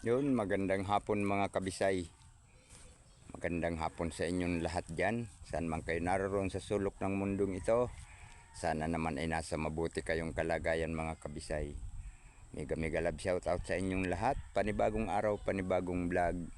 Yun, magandang hapon mga kabisay. Magandang hapon sa inyong lahat dyan. Saan man kayo naroon sa sulok ng mundong ito. Sana naman ay nasa mabuti kayong kalagayan mga kabisay. Mega mega love shout out sa inyong lahat. Panibagong araw, panibagong vlog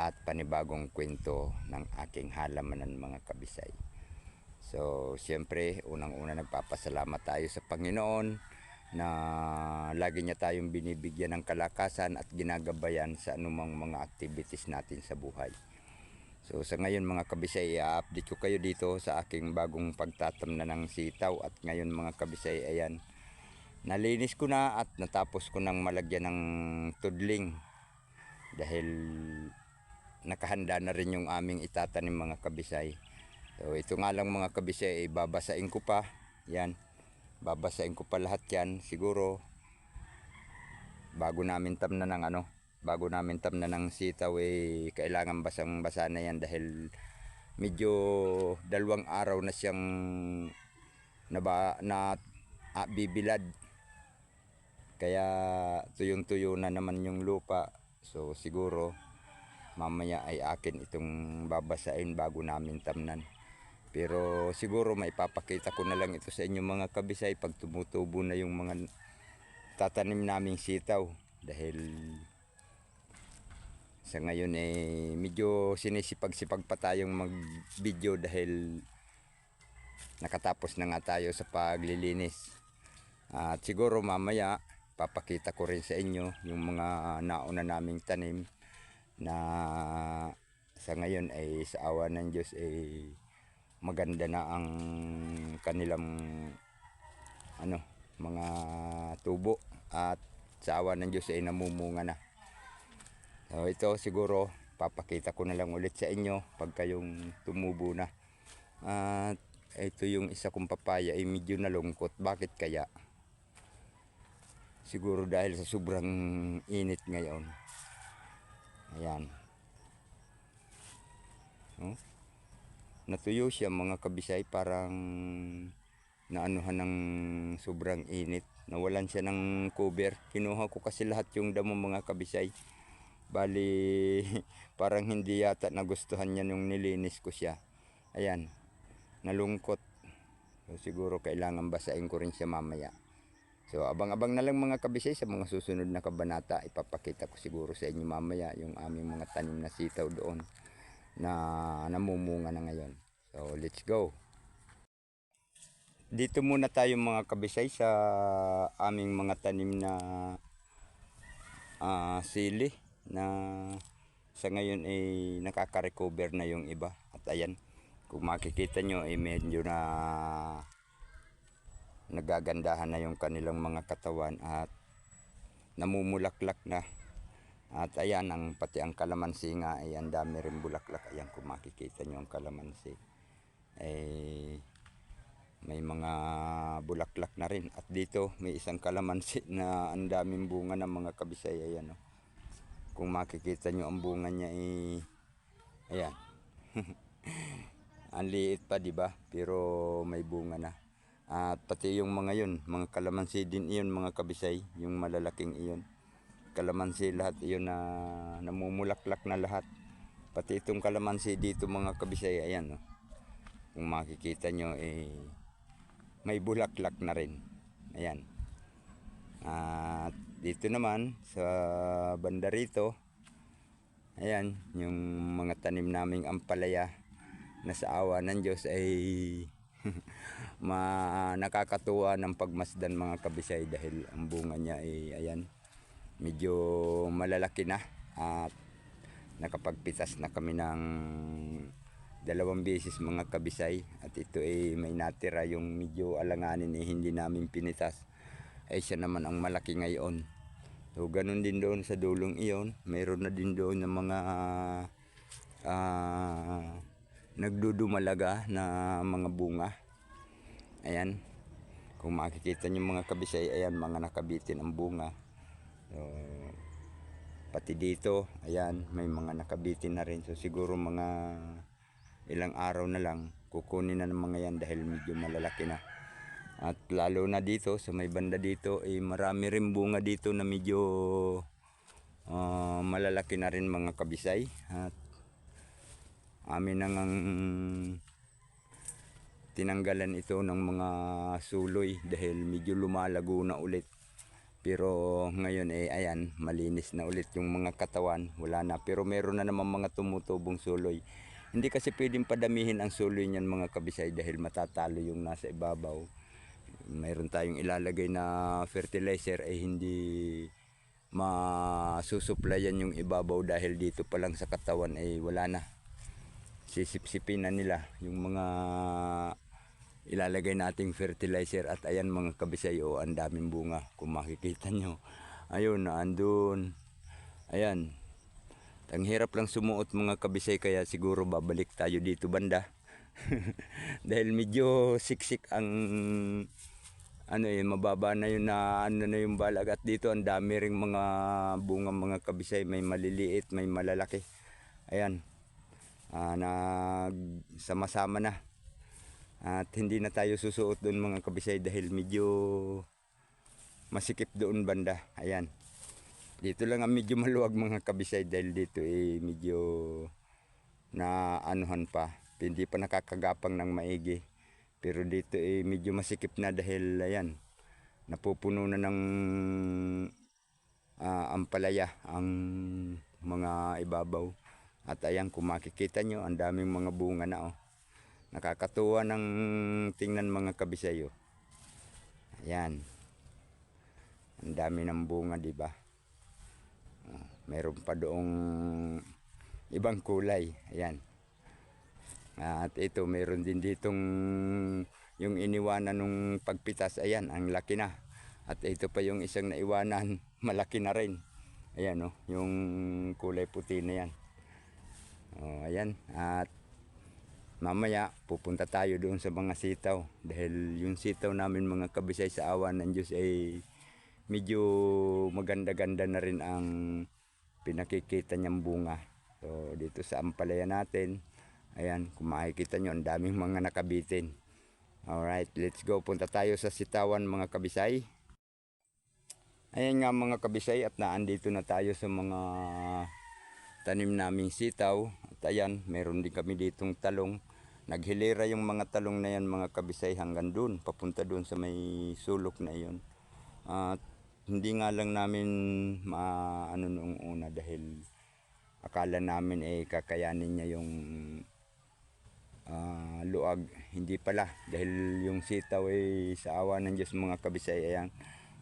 at panibagong kwento ng aking halamanan mga kabisay. So, siyempre, unang-una nagpapasalamat tayo sa Panginoon na lagi niya tayong binibigyan ng kalakasan at ginagabayan sa anumang mga activities natin sa buhay. So sa ngayon mga kabisay, i-update ko kayo dito sa aking bagong pagtatamna ng sitaw at ngayon mga kabisay, ayan, nalinis ko na at natapos ko nang malagyan ng tudling dahil nakahanda na rin yung aming itatanim mga kabisay. So ito nga lang mga kabisay, babasain ko pa, yan, babasain ko pa lahat yan siguro. Bago namin tamna ng ano bago namin tamna ng sitaw eh kailangan basang basa na yan dahil medyo dalawang araw na siyang naba, na ah, bibilad. Kaya tuyong tuyo na naman yung lupa. So siguro mamaya ay akin itong babasain bago namin tamnan pero siguro maipapakita ko na lang ito sa inyo mga kabisay pag tumutubo na yung mga tatanim naming sitaw. Dahil sa ngayon eh medyo sinisipag-sipag pa tayong mag-video dahil nakatapos na nga tayo sa paglilinis. At siguro mamaya papakita ko rin sa inyo yung mga nauna naming tanim na sa ngayon ay sa awa ng Diyos ay maganda na ang kanilang ano mga tubo at sa awa ng Diyos ay namumunga na. So ito siguro papakita ko na lang ulit sa inyo pag kayong tumubo na. At ito yung isa kong papaya ay medyo nalungkot. Bakit kaya? Siguro dahil sa sobrang init ngayon. Ayan. Oh natuyo siya mga kabisay parang naanuhan ng sobrang init. Nawalan siya ng cover. Kinuha ko kasi lahat yung damo mga kabisay. Bali parang hindi yata nagustuhan niya nung nilinis ko siya. Ayan nalungkot. So, siguro kailangan basahin ko rin siya mamaya. So abang-abang na lang mga kabisay sa mga susunod na kabanata. Ipapakita ko siguro sa inyo mamaya yung aming mga tanim na sitaw doon na namumunga na ngayon. So, let's go. Dito muna tayo mga kabisay sa aming mga tanim na uh, sili na sa ngayon ay nakaka-recover na yung iba. At ayan, kung makikita nyo ay medyo na nagagandahan na yung kanilang mga katawan at namumulaklak na at ayan, ang, pati ang kalamansi nga, ay ang dami rin bulaklak. Ayan, kung makikita nyo ang kalamansi. Eh, may mga bulaklak na rin. At dito, may isang kalamansi na ang daming bunga ng mga kabisay. Ayan, oh. Kung makikita nyo ang bunga niya, eh, ayan. ang liit pa, di ba? Pero may bunga na. At pati yung mga yun, mga kalamansi din iyon, mga kabisay, yung malalaking iyon kalamansi lahat iyon na namumulaklak na lahat. Pati itong kalamansi dito mga kabisay ayan no? kung makikita nyo eh may bulaklak na rin. Ayan. At dito naman sa banda rito ayan yung mga tanim naming ampalaya na sa awa ng Diyos ay ma nakakatuwa ng pagmasdan mga kabisay dahil ang bunga niya ay ayan medyo malalaki na at nakapagpitas na kami ng dalawang beses mga kabisay at ito ay may natira yung medyo alanganin eh hindi namin pinitas. Ay siya naman ang malaki ngayon. So ganun din doon sa dulong iyon. Mayroon na din doon ng mga uh, nagdudumalaga na mga bunga. Ayan. Kung makikita nyo mga kabisay ayan mga nakabitin ang bunga So, pati dito, ayan, may mga nakabitin na rin. So, siguro mga ilang araw na lang, kukunin na ng mga yan dahil medyo malalaki na. At lalo na dito, sa may banda dito, eh, marami rin bunga dito na medyo ah, malalaki na rin mga kabisay at amin nang ang tinanggalan ito ng mga suloy dahil medyo lumalago na ulit pero ngayon eh ayan malinis na ulit yung mga katawan. Wala na. Pero meron na naman mga tumutubong suloy. Hindi kasi pwedeng padamihin ang suloy niyan mga kabisay dahil matatalo yung nasa ibabaw. Mayroon tayong ilalagay na fertilizer ay hindi masusuplayan yung ibabaw dahil dito pa lang sa katawan ay wala na. Sisipsipin na nila yung mga ilalagay nating fertilizer at ayan mga kabisay o ang daming bunga kung makikita nyo. Ayun naandun ayan. Ang hirap lang sumuot mga kabisay kaya siguro babalik tayo dito banda. Dahil medyo siksik ang ano eh mababa na yun na ano na yung balag. At dito ang dami ring mga bunga mga kabisay. May maliliit may malalaki. Ayan. Ah, nag sama-sama na at hindi na tayo susuot doon mga kabisay dahil medyo masikip doon banda. Ayan. Dito lang ang medyo maluwag mga kabisay dahil dito eh medyo na anuhan pa. Hindi pa nakakagapang ng maigi. Pero dito eh medyo masikip na dahil ayan napupuno na ng ah, ampalaya ang mga ibabaw. At ayan kung makikita nyo ang daming mga bunga na oh nakakatuwa ng tingnan mga kabisay oh. ayan. Ang dami ng bunga di ba? Oh, meron pa doong ibang kulay. Ayan. At ito meron din ditong yung iniwanan nung pagpitas. Ayan ang laki na. At ito pa yung isang naiwanan malaki na rin. Ayan oh yung kulay puti na yan. Oh, ayan. At mamaya pupunta tayo doon sa mga sitaw. Dahil yung sitaw namin mga kabisay sa awan ng Diyos ay medyo maganda-ganda na rin ang pinakikita niyang bunga. So dito sa ampalaya natin ayan kung makikita nyo ang daming mga nakabitin. Alright let's go. Punta tayo sa sitawan mga kabisay. Ayan nga mga kabisay at naandito na tayo sa mga tanim naming sitaw. At ayan meron din kami ditong talong naghilera yung mga talong na yan mga kabisay hanggang dun papunta dun sa may sulok na iyon at hindi nga lang namin maano noong una dahil akala namin eh kakayanin niya yung ah, luag hindi pala dahil yung sitaw ay sa awa ng Diyos mga kabisay ayan.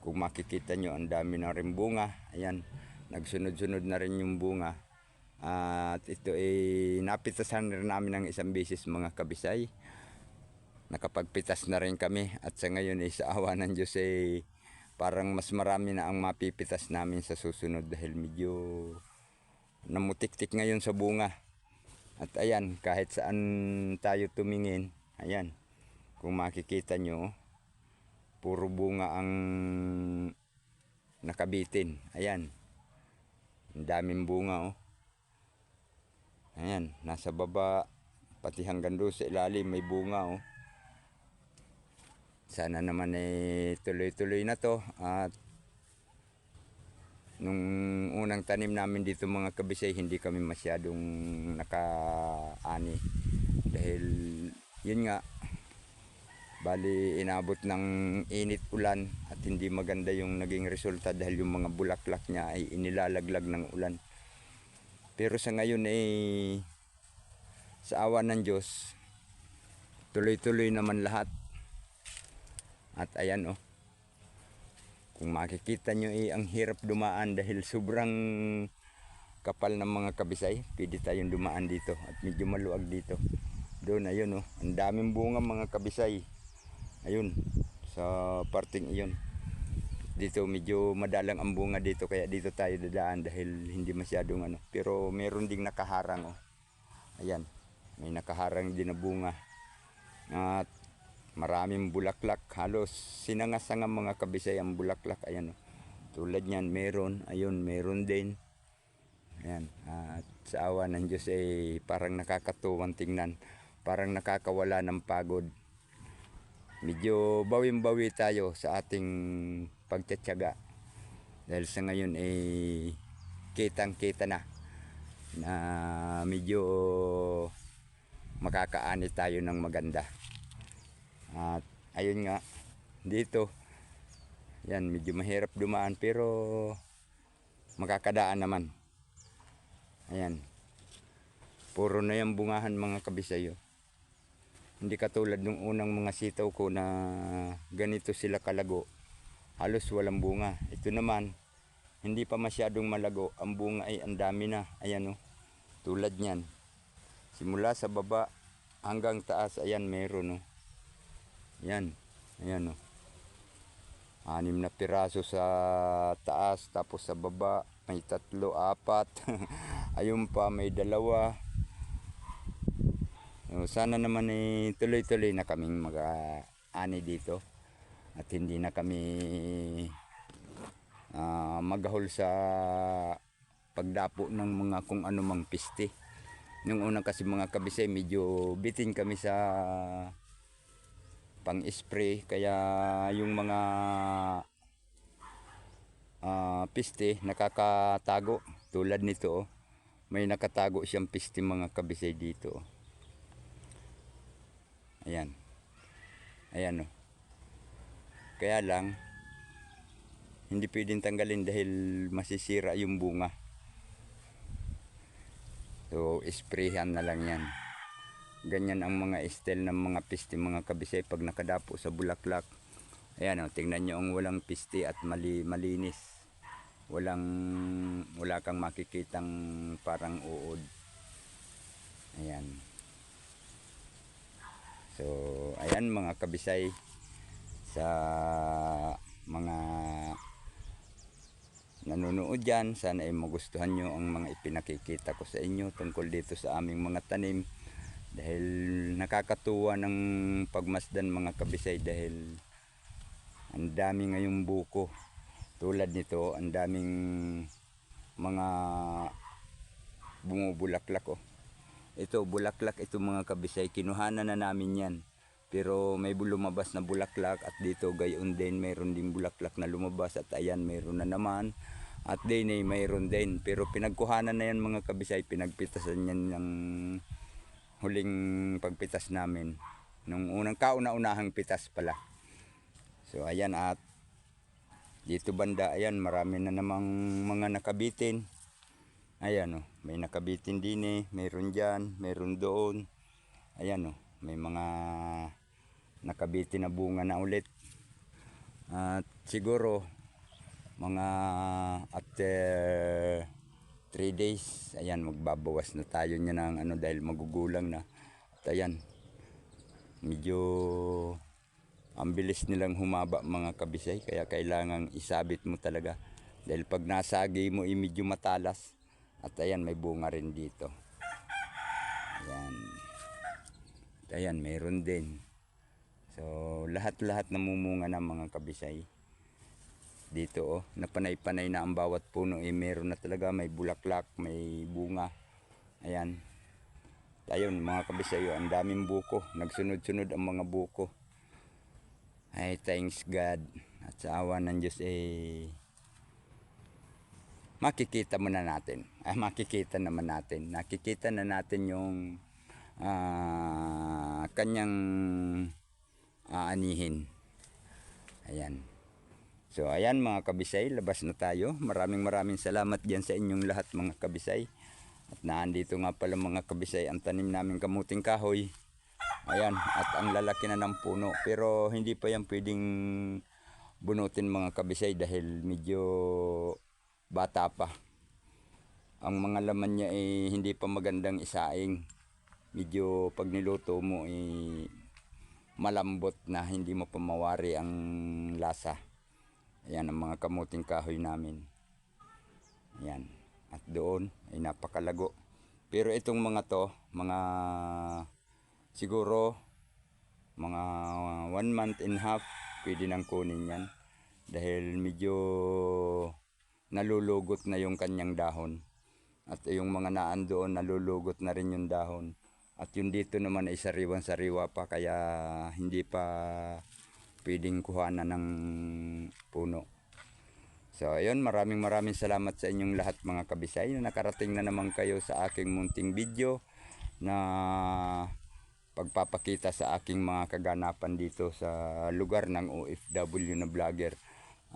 Kung makikita nyo ang dami na rin bunga. Ayan nagsunod-sunod na rin yung bunga at ito ay napitasan rin namin ng isang bisis mga kabisay. Nakapagpitas na rin kami. At sa ngayon ay sa awa ng Diyos ay parang mas marami na ang mapipitas namin sa susunod dahil medyo namutik-tik ngayon sa bunga. At ayan kahit saan tayo tumingin ayan kung makikita nyo puro bunga ang nakabitin. Ayan ang daming bunga oh ayan nasa baba pati hanggang doon sa ilalim may bunga oh. Sana naman eh tuloy-tuloy na to at nung unang tanim namin dito mga kabisay hindi kami masyadong nakaani. Dahil yun nga bali inabot ng init ulan at hindi maganda yung naging resulta dahil yung mga bulaklak niya ay inilalaglag ng ulan pero sa ngayon ay sa awa ng Diyos tuloy-tuloy naman lahat at ayan oh. Kung makikita nyo eh, ang hirap dumaan dahil sobrang kapal ng mga kabisay. Pwede tayong dumaan dito at medyo maluag dito. Doon ayun oh. Ang daming bunga mga kabisay. Ayun. Sa parting iyon. Dito medyo madalang ang bunga dito kaya dito tayo dadaan dahil hindi masyadong ano. Pero meron ding nakaharang oh. Ayan. May nakaharang din na bunga. At maraming bulaklak halos sinangasanga mga kabisay ang bulaklak ayan oh. tulad niyan meron ayun meron din ayan at sa awa ng Diyos ay parang nakakatuwang tingnan parang nakakawala ng pagod medyo bawim-bawi tayo sa ating pagtsatsaga dahil sa ngayon ay kitang kita na na medyo makakaani tayo ng maganda. At ayun nga, dito, yan, medyo mahirap dumaan pero makakadaan naman. Ayan. Puro na yung bungahan mga kabisayo. Hindi katulad nung unang mga sitaw ko na ganito sila kalago. Halos walang bunga. Ito naman, hindi pa masyadong malago. Ang bunga ay ang dami na. Ayan o. Tulad niyan. Simula sa baba hanggang taas, ayan meron o. Yan. Ayan o. Anim na piraso sa taas, tapos sa baba may tatlo, apat. Ayun pa, may dalawa. So, sana naman ay tuloy-tuloy na kaming mag-ani dito. At hindi na kami ah, maghahol sa pagdapo ng mga kung ano mang piste. Nung unang kasi mga kabisay, medyo bitin kami sa pang-spray. Kaya yung mga ah, piste nakakatago. Tulad nito, oh. may nakatago siyang piste mga kabisay dito. oh. Ayan. Ayan oh. Kaya lang, hindi pwedeng tanggalin dahil masisira yung bunga. So, sprayhan na lang yan. Ganyan ang mga style ng mga piste mga kabisay pag nakadapo sa bulaklak. Ayan o, tingnan nyo ang walang piste at mali, malinis. Walang, wala kang makikitang parang uod. Ayan. So, ayan mga kabisay sa mga nanonood dyan. Sana ay magustuhan nyo ang mga ipinakikita ko sa inyo tungkol dito sa aming mga tanim. Dahil nakakatuwa ng pagmasdan mga kabisay dahil ang dami ngayong buko. Tulad nito, ang daming mga bumubulaklak oh. Ito, bulaklak ito mga kabisay. Kinuhanan na namin yan. Pero may lumabas na bulaklak at dito gayon din mayroon din bulaklak na lumabas at ayan mayroon na naman. At din ay mayroon din. Pero pinagkuhanan na yan mga kabisay. Pinagpitasan yan ng huling pagpitas namin. Nung unang kauna-unahang pitas pala. So ayan at dito banda ayan marami na namang mga nakabitin. Ayan oh, may nakabitin din eh, mayroon diyan, mayroon doon. Ayan oh, may mga nakabitin na bunga na ulit. At siguro mga after 3 days, ayan magbabawas na tayo niya ng ano dahil magugulang na. At ayan, medyo ang bilis nilang humaba mga kabisay. Kaya kailangang isabit mo talaga. Dahil pag nasagi mo i medyo matalas. At ayan may bunga rin dito. Ayan. At ayan mayroon din so lahat lahat namumunga ng mga kabisay. Dito oh napanay-panay na ang bawat puno. Eh meron na talaga. May bulaklak may bunga. Ayan. Ayun mga kabisay oh, ang daming buko. Nagsunod-sunod ang mga buko. Ay, thanks God. At sa awa ng Diyos, eh, makikita muna natin. Ay, makikita naman natin. Nakikita na natin yung ah, kanyang aanihin. Ayan. So, ayan mga kabisay, labas na tayo. Maraming maraming salamat dyan sa inyong lahat mga kabisay. At naandito nga pala mga kabisay ang tanim namin kamuting kahoy. Ayan, at ang lalaki na ng puno. Pero hindi pa yan pwedeng bunutin mga kabisay dahil medyo bata pa. Ang mga laman niya ay hindi pa magandang isaing. Medyo pag niluto mo ay malambot na hindi mo pa mawari ang lasa. Ayan ang mga kamuting kahoy namin. Ayan. At doon ay napakalago. Pero itong mga to, mga siguro mga one month and half pwede nang kunin yan dahil medyo nalulugot na yung kanyang dahon at yung mga naan doon nalulugot na rin yung dahon at yung dito naman ay sariwan sariwa pa kaya hindi pa pwedeng kuhanan ng puno So ayun, maraming maraming salamat sa inyong lahat mga kabisay na nakarating na naman kayo sa aking munting video na pagpapakita sa aking mga kaganapan dito sa lugar ng OFW na vlogger.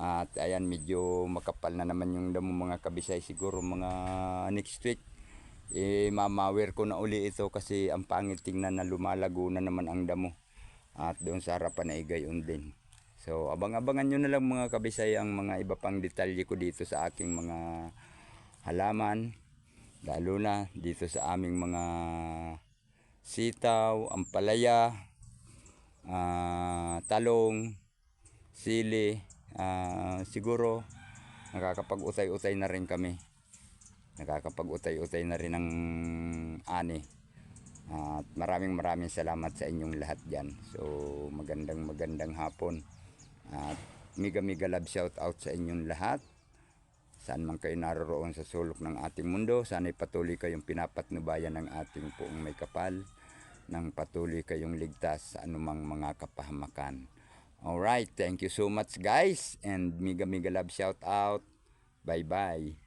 At ayan, medyo makapal na naman yung damo mga kabisay. Siguro mga next week, eh, mamawir ko na uli ito kasi ang pangit tingnan na lumalago na naman ang damo. At doon sa harapan ay gayon din. So, abang-abangan nyo na lang mga kabisay ang mga iba pang detalye ko dito sa aking mga halaman. Lalo na dito sa aming mga sitaw, ampalaya, ah, talong, sili, ah, siguro nakakapag-utay-utay na rin kami. Nakakapag-utay-utay na rin ng ani. At maraming maraming salamat sa inyong lahat dyan. So magandang magandang hapon. At mega mega love shout out sa inyong lahat. Saan man kayo naroroon sa sulok ng ating mundo, sana'y patuloy kayong pinapatnubayan ng ating poong may kapal nang patuloy kayong ligtas sa anumang mga kapahamakan. Alright, thank you so much guys and mega mega love shout out. Bye bye.